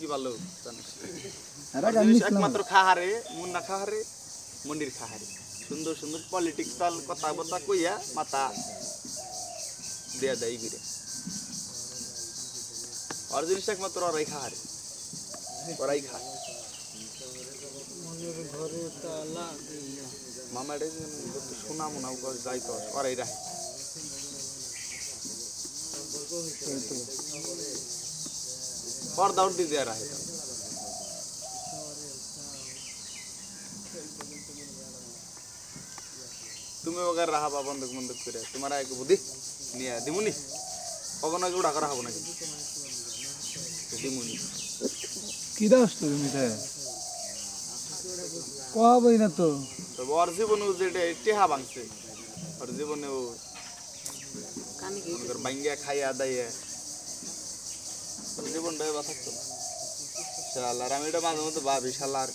কি ভালো না একমাত্র খাহারে মুন্না খাহারে মন্দির খাহারে। সুন্দর সুন্দর পলিটিক্সাল কথা বথা কইয়া মাথা দেয়া দেয় ঘুরে। আর জিনিস একমাত্র ওরাই খাহারে ওরাই খায়। মামারে সোনা মোনা যাই তো ওরাই রাখে। পর্দা উঠতে দেয়া রাখে। তুমি ওগার রাহাবা বন্ধক বন্ধক করে। তোমার এক বুদ্ধি নিয়ে দিমুনি? কখনো আগে উড়া করা হব নাকি? দিমুনি। কি দাস তুমি তাই কবই না তো। ওর জীবনে যেটা টেহা ভাঙছে। ওর জীবনে ও বাইঙ্গা খাইয়া দাইয়া জীবনটা এবার থাকতো। না শালার আমি এটা মাঝে মধ্যে ভাবি শালার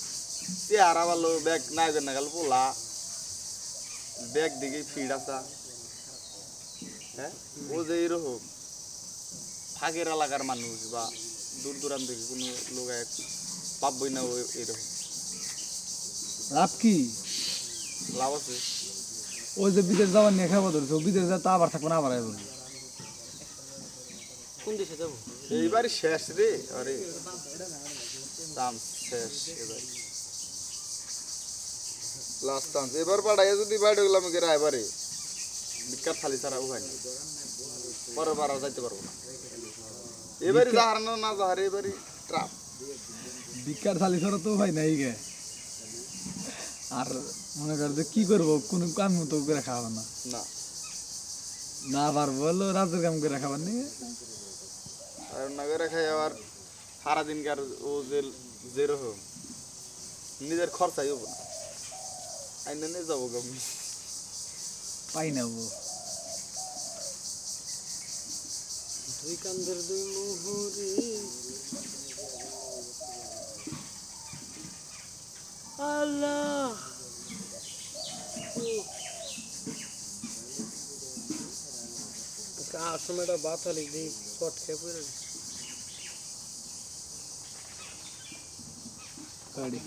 চেহারা ভালো ব্যাগ না গেল না গেল পোলা। ব্যাগ দিকে ফিড আসা হ্যাঁ? ও যে এরকম ফাঁকের এলাকার মানুষ বা দূর দূরান্ত থেকে কোনো লোক এক পাবই না ও এরকম। লাভ কি? লাভ আছে। ওই যে বিদেশ যাওয়ার নিয়ে খাব ধরছে বিদেশ যা তা আবার থাকব না আবার কোন দেশে যাব? এইবার শেষ রে আরে। দাম শেষ এবার লাস্ট চান্স এবার পাঠাইয়া যদি বাইরে গেলাম কে এবারে বিখ্যাত থালি ছাড়া হয় না পরের বার যাইতে পারব না। এবারই যাহার না না যাহার এবারই ট্রাপ বিকার থালি ছাড়া তো ভাই নাই গে। আর মনে কর যে কি করব কোনো কাম তো করে খাওয়াবো না। না। না পারব বলল রাতের কাম করে খাবার নেই আর না করে খাই আবার সারাদিনকার ও যে যেরকম নিজের খরচাই হব না। আইনে নিয়ে যাব গমি পাই না ও দুই কান্দের দুই মুহুরি সময়টা বাতালি দিই পট খেয়ে পড়ে গাড়ি।